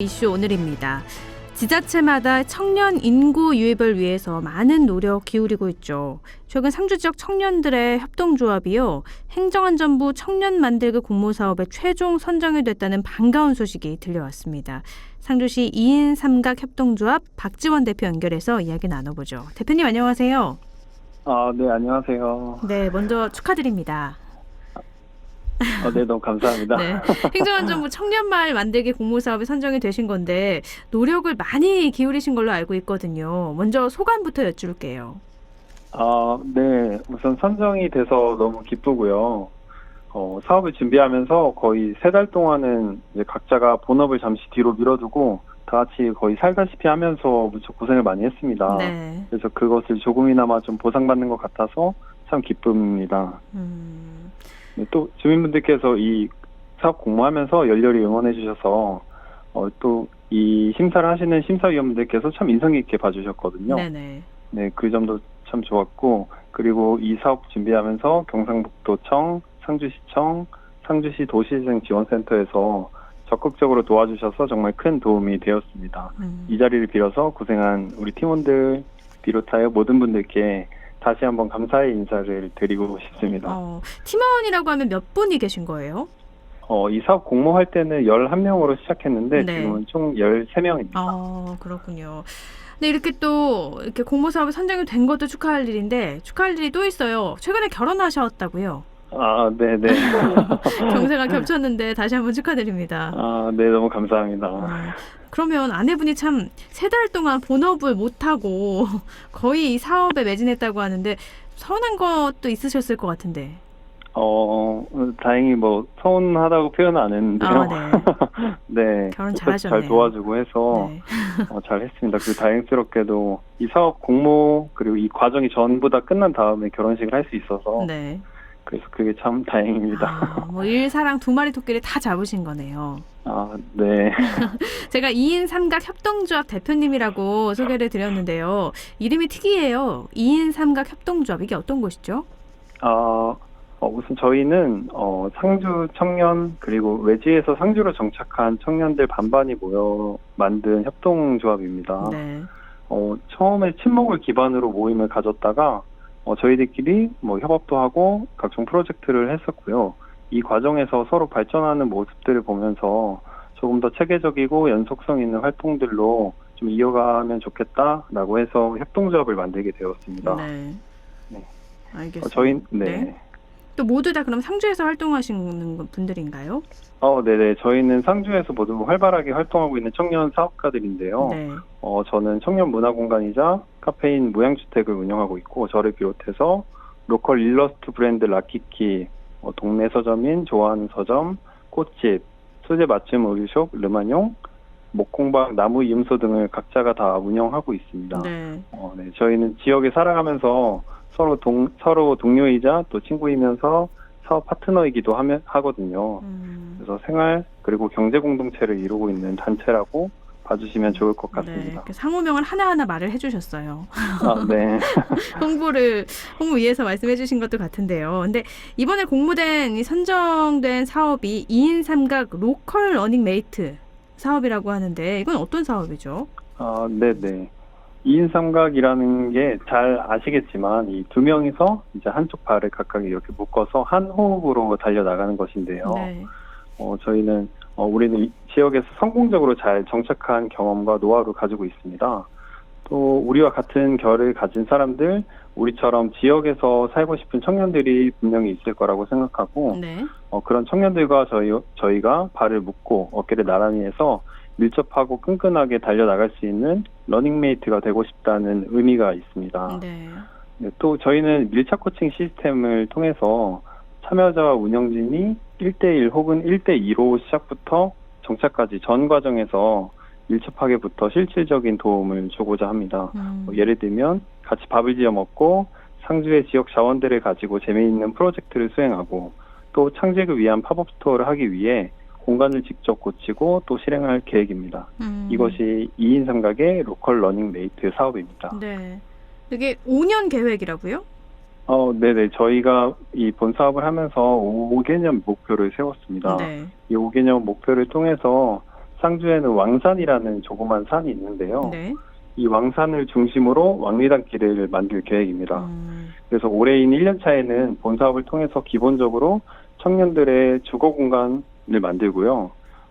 이슈 오늘입니다. 지자체마다 청년 인구 유입을 위해서 많은 노력 기울이고 있죠. 최근 상주 지역 청년들의 협동조합이요. 행정안전부 청년 만들기 공모 사업에 최종 선정이 됐다는 반가운 소식이 들려왔습니다. 상주시 2인 삼각 협동조합 박지원 대표 연결해서 이야기 나눠보죠. 대표님 안녕하세요. 아, 네, 안녕하세요. 네, 먼저 축하드립니다. 아, 네, 너무 감사합니다. 네. 행정안전부 청년마을 만들기 공모 사업에 선정이 되신 건데 노력을 많이 기울이신 걸로 알고 있거든요. 먼저 소감부터 여쭐게요. 아, 네, 우선 선정이 돼서 너무 기쁘고요. 어, 사업을 준비하면서 거의 세 달 동안은 이제 각자가 본업을 잠시 뒤로 밀어두고 다 같이 거의 살다시피 하면서 무척 고생을 많이 했습니다. 네. 그래서 그것을 조금이나마 좀 보상받는 것 같아서 참 기쁩니다. 음, 네, 또 주민분들께서 이 사업 공모하면서 열렬히 응원해 주셔서 어, 또 이 심사를 하시는 심사위원분들께서 참 인상 깊게 봐주셨거든요. 네네. 네, 그 점도 참 좋았고 그리고 이 사업 준비하면서 경상북도청, 상주시청, 상주시 도시재생 지원센터에서 적극적으로 도와주셔서 정말 큰 도움이 되었습니다. 음, 이 자리를 빌어서 고생한 우리 팀원들 비롯하여 모든 분들께 다시 한번 감사의 인사를 드리고 싶습니다. 어, 팀원이라고 하면 몇 분이 계신 거예요? 어, 이 사업 공모할 때는 11명으로 시작했는데 네. 지금은 총 13명입니다. 아, 그렇군요. 네, 이렇게 또 이렇게 공모 사업에 선정이 된 것도 축하할 일인데 축하할 일이 또 있어요. 최근에 결혼하셨다고요. 아, 네, 네. 경세가 겹쳤는데 다시 한번 축하드립니다. 아, 네, 너무 감사합니다. 아, 그러면 아내분이 참 세 달 동안 본업을 못하고 거의 이 사업에 매진했다고 하는데 서운한 것도 있으셨을 것 같은데. 어, 어, 다행히 뭐 서운하다고 표현은 안 했는데요. 아, 네. 네. 결혼 잘하셨네요. 잘 도와주고 해서 네. 어, 잘 했습니다. 그리고 다행스럽게도 이 사업 공모 그리고 이 과정이 전부 다 끝난 다음에 결혼식을 할 수 있어서 네. 그래서 그게 참 다행입니다. 아, 뭐 일 사랑 두 마리 토끼를 다 잡으신 거네요. 아, 네. 제가 2인 삼각 협동조합 대표님이라고 소개를 드렸는데요. 이름이 특이해요. 2인 삼각 협동조합 이게 어떤 곳이죠? 아, 어, 우선 저희는 어, 상주 청년 그리고 외지에서 상주로 정착한 청년들 반반이 모여 만든 협동조합입니다. 네. 어, 처음에 친목을 기반으로 모임을 가졌다가 어, 저희들끼리 뭐 협업도 하고 각종 프로젝트를 했었고요. 이 과정에서 서로 발전하는 모습들을 보면서 조금 더 체계적이고 연속성 있는 활동들로 좀 이어가면 좋겠다라고 해서 협동조합을 만들게 되었습니다. 네. 네. 알겠습니다. 어, 저희 네. 네. 또 모두 다 그럼 상주에서 활동하시는 분들인가요? 어, 네네. 저희는 상주에서 모두 활발하게 활동하고 있는 청년 사업가들인데요. 네. 어, 저는 청년 문화 공간이자 카페인 무양주택을 운영하고 있고, 저를 비롯해서 로컬 일러스트 브랜드 라키키, 어, 동네 서점인 좋아하는 서점, 꽃집, 소재 맞춤 의류숍 르마뇽, 목공방, 나무 이음소 등을 각자가 다 운영하고 있습니다. 네. 어, 네. 저희는 지역에 살아가면서 서로 동, 서로 동료이자 또 친구이면서 사업 파트너이기도 하면, 하거든요. 음, 그래서 생활 그리고 경제 공동체를 이루고 있는 단체라고 봐주시면 좋을 것 네. 같습니다. 이렇게 상호명을 하나하나 말을 해주셨어요. 아, 네. 홍보를 홍보 위해서 말씀해주신 것도 같은데요. 근데 이번에 공모된 이 선정된 사업이 2인 삼각 로컬 러닝 메이트 사업이라고 하는데 이건 어떤 사업이죠? 아, 네, 네. 2인 삼각이라는 게 잘 아시겠지만 이 두 명이서 이제 한쪽 발을 각각 이렇게 묶어서 한 호흡으로 달려 나가는 것인데요. 네. 어, 저희는 어, 우리는 이 지역에서 성공적으로 잘 정착한 경험과 노하우를 가지고 있습니다. 또 우리와 같은 결을 가진 사람들, 우리처럼 지역에서 살고 싶은 청년들이 분명히 있을 거라고 생각하고 네. 어, 그런 청년들과 저희, 저희가 발을 묶고 어깨를 나란히 해서 밀접하고 끈끈하게 달려나갈 수 있는 러닝메이트가 되고 싶다는 의미가 있습니다. 네. 네, 또 저희는 밀착 코칭 시스템을 통해서 참여자와 운영진이 1대1 혹은 1대2로 시작부터 정착까지 전 과정에서 밀접하게부터 실질적인 도움을 주고자 합니다. 음, 뭐 예를 들면 같이 밥을 지어 먹고 상주의 지역 자원들을 가지고 재미있는 프로젝트를 수행하고 또 창직을 위한 팝업 스토어를 하기 위해 공간을 직접 고치고 또 실행할 계획입니다. 음, 이것이 2인 삼각의 로컬 러닝 메이트 사업입니다. 네. 이게 5년 계획이라고요? 어, 네네. 저희가 이 본 사업을 하면서 5개년 목표를 세웠습니다. 네. 이 5개년 목표를 통해서 상주에는 왕산이라는 조그만 산이 있는데요. 네. 이 왕산을 중심으로 왕리단길을 만들 계획입니다. 음, 그래서 올해인 1년 차에는 본 사업을 통해서 기본적으로 청년들의 주거 공간을 만들고요.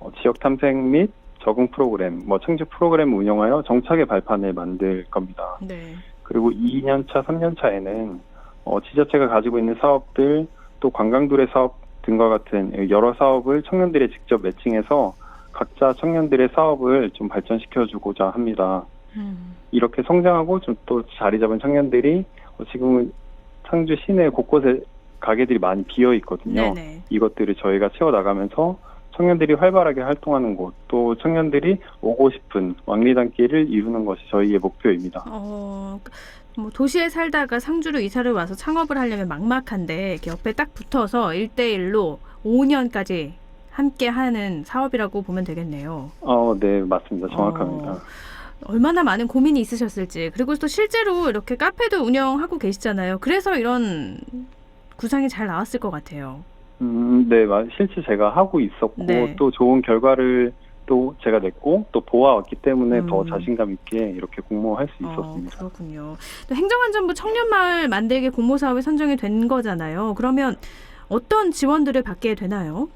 어, 지역 탐색 및 적응 프로그램, 뭐 청주 프로그램 운영하여 정착의 발판을 만들 겁니다. 네. 그리고 2년 차, 3년 차에는 어, 지자체가 가지고 있는 사업들 또 관광도래 사업 등과 같은 여러 사업을 청년들이 직접 매칭해서 각자 청년들의 사업을 좀 발전시켜주고자 합니다. 음, 이렇게 성장하고 좀 또 자리 잡은 청년들이 어, 지금은 상주 시내 곳곳에 가게들이 많이 비어 있거든요. 네네. 이것들을 저희가 채워 나가면서 청년들이 활발하게 활동하는 곳, 또 청년들이 오고 싶은 왕리단길을 이루는 것이 저희의 목표입니다. 어, 뭐 도시에 살다가 상주로 이사를 와서 창업을 하려면 막막한데 이렇게 옆에 딱 붙어서 일대일로 5년까지 함께 하는 사업이라고 보면 되겠네요. 어, 네, 맞습니다. 정확합니다. 어, 얼마나 많은 고민이 있으셨을지 그리고 또 실제로 이렇게 카페도 운영하고 계시잖아요. 그래서 이런 구상이 잘 나왔을 것 같아요. 음, 네, 마- 실제 제가 하고 있었고 네. 또 좋은 결과를 또 제가 냈고 또 보아왔기 때문에 더 음. 자신감 있게 이렇게 공모할 수 어, 있었습니다. 그렇군요. 또 행정안전부 청년마을 만들기 공모 사업에 선정이 된 거잖아요. 그러면 어떤 지원들을 받게 되나요?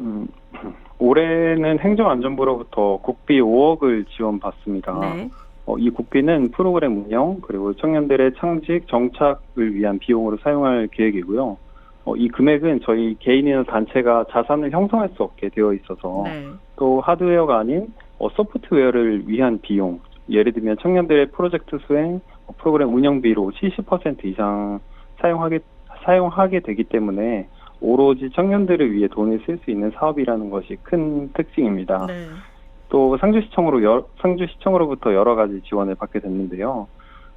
음, 올해는 행정안전부로부터 국비 5억을 지원받습니다. 네. 어, 이 국비는 프로그램 운영 그리고 청년들의 창직 정착을 위한 비용으로 사용할 계획이고요. 어, 이 금액은 저희 개인이나 단체가 자산을 형성할 수 없게 되어 있어서 네. 또 하드웨어가 아닌 어, 소프트웨어를 위한 비용 예를 들면 청년들의 프로젝트 수행 어, 프로그램 운영비로 70% 이상 사용하게 사용하게 되기 때문에 오로지 청년들을 위해 돈을 쓸 수 있는 사업이라는 것이 큰 특징입니다. 네. 또 상주시청으로 여, 상주시청으로부터 여러 가지 지원을 받게 됐는데요.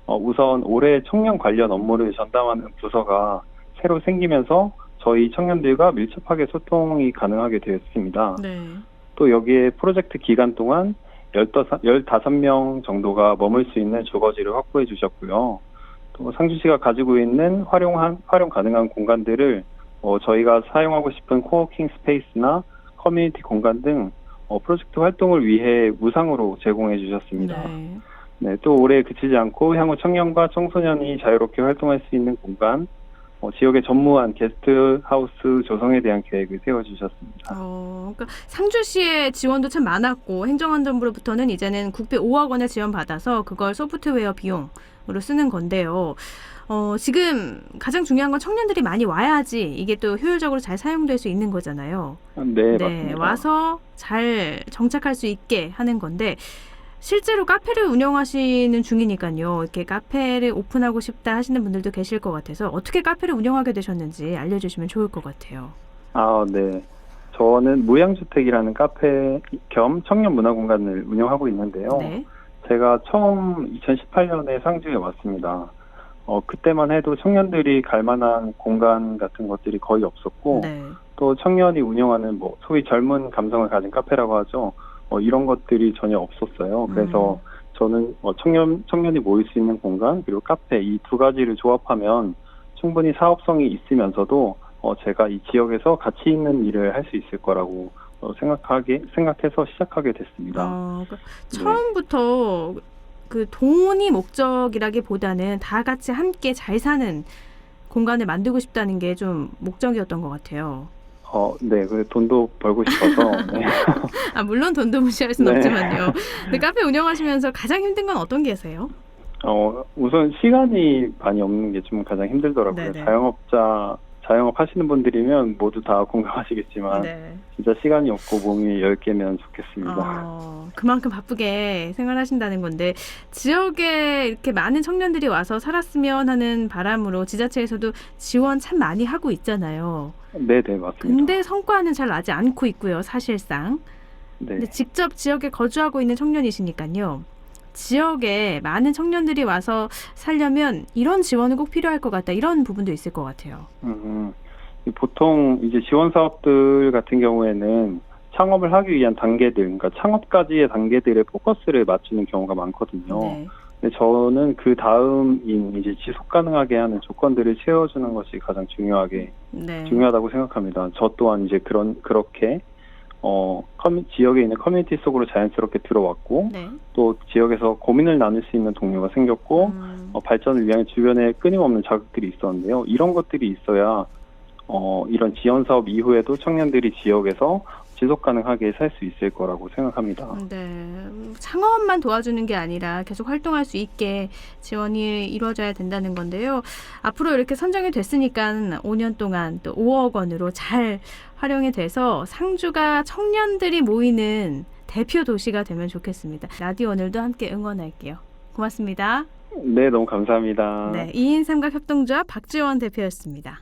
어, 우선 올해 청년 관련 업무를 전담하는 부서가 새로 생기면서 저희 청년들과 밀접하게 소통이 가능하게 되었습니다. 네. 또 여기에 프로젝트 기간 동안 15명 정도가 머물 수 있는 주거지를 확보해 주셨고요. 또 상주시가 가지고 있는 활용한, 활용 가능한 공간들을 어, 저희가 사용하고 싶은 코워킹 스페이스나 커뮤니티 공간 등 어, 프로젝트 활동을 위해 무상으로 제공해 주셨습니다. 네. 네, 또 올해 그치지 않고 향후 청년과 청소년이 자유롭게 활동할 수 있는 공간, 어, 지역의 전무한 게스트 하우스 조성에 대한 계획을 세워주셨습니다. 어, 그러니까 상주시의 지원도 참 많았고 행정안전부로부터는 이제는 국비 5억 원을 지원받아서 그걸 소프트웨어 비용으로 쓰는 건데요. 어, 지금 가장 중요한 건 청년들이 많이 와야지 이게 또 효율적으로 잘 사용될 수 있는 거잖아요. 네, 맞습니다. 와서 잘 정착할 수 있게 하는 건데 실제로 카페를 운영하시는 중이니까요. 이렇게 카페를 오픈하고 싶다 하시는 분들도 계실 것 같아서 어떻게 카페를 운영하게 되셨는지 알려주시면 좋을 것 같아요. 아, 네. 저는 무양주택이라는 카페 겸 청년 문화 공간을 운영하고 있는데요. 네. 제가 처음 2018년에 상주에 왔습니다. 어, 그때만 해도 청년들이 갈 만한 공간 같은 것들이 거의 없었고, 네. 또 청년이 운영하는 뭐, 소위 젊은 감성을 가진 카페라고 하죠. 어, 이런 것들이 전혀 없었어요. 그래서 음. 저는 어, 청년, 청년이 모일 수 있는 공간, 그리고 카페 이 두 가지를 조합하면 충분히 사업성이 있으면서도 어, 제가 이 지역에서 가치 있는 일을 할 수 있을 거라고 어, 생각하게, 생각해서 시작하게 됐습니다. 어, 그러니까 네. 처음부터 그 돈이 목적이라기보다는 다 같이 함께 잘 사는 공간을 만들고 싶다는 게 좀 목적이었던 것 같아요. 어, 네, 그 돈도 벌고 싶어서, 네. 아 물론 돈도 무시할 수는 네. 없지만요. 근데 카페 운영하시면서 가장 힘든 건 어떤 게세요? 어, 우선 시간이 많이 없는 게 좀 가장 힘들더라고요. 네네. 자영업자, 자영업 하시는 분들이면 모두 다 공감하시겠지만, 네. 진짜 시간이 없고 몸이 10개면 좋겠습니다. 어, 그만큼 바쁘게 생활하신다는 건데 지역에 이렇게 많은 청년들이 와서 살았으면 하는 바람으로 지자체에서도 지원 참 많이 하고 있잖아요. 네, 네, 맞습니다. 근데 성과는 잘 나지 않고 있고요, 사실상. 네. 근데 직접 지역에 거주하고 있는 청년이시니까요. 지역에 많은 청년들이 와서 살려면 이런 지원은 꼭 필요할 것 같다. 이런 부분도 있을 것 같아요. 음, 음. 보통 이제 지원 사업들 같은 경우에는 창업을 하기 위한 단계들, 그러니까 창업까지의 단계들에 포커스를 맞추는 경우가 많거든요. 네. 근데 저는 그 다음인 이제 지속 가능하게 하는 조건들을 채워주는 것이 가장 중요하게 네. 중요하다고 생각합니다. 저 또한 이제 그런 그렇게 어, 커뮤- 지역에 있는 커뮤니티 속으로 자연스럽게 들어왔고 네. 또 지역에서 고민을 나눌 수 있는 동료가 생겼고 음, 어, 발전을 위한 주변에 끊임없는 자극들이 있었는데요. 이런 것들이 있어야 어, 이런 지원 사업 이후에도 청년들이 지역에서 지속 가능하게 살 수 있을 거라고 생각합니다. 네. 창업만 도와주는 게 아니라 계속 활동할 수 있게 지원이 이루어져야 된다는 건데요. 앞으로 이렇게 선정이 됐으니까 5년 동안 또 5억 원으로 잘 활용이 돼서 상주가 청년들이 모이는 대표 도시가 되면 좋겠습니다. 라디오 오늘도 함께 응원할게요. 고맙습니다. 네, 너무 감사합니다. 네, 2인 삼각 협동조합 박지원 대표였습니다.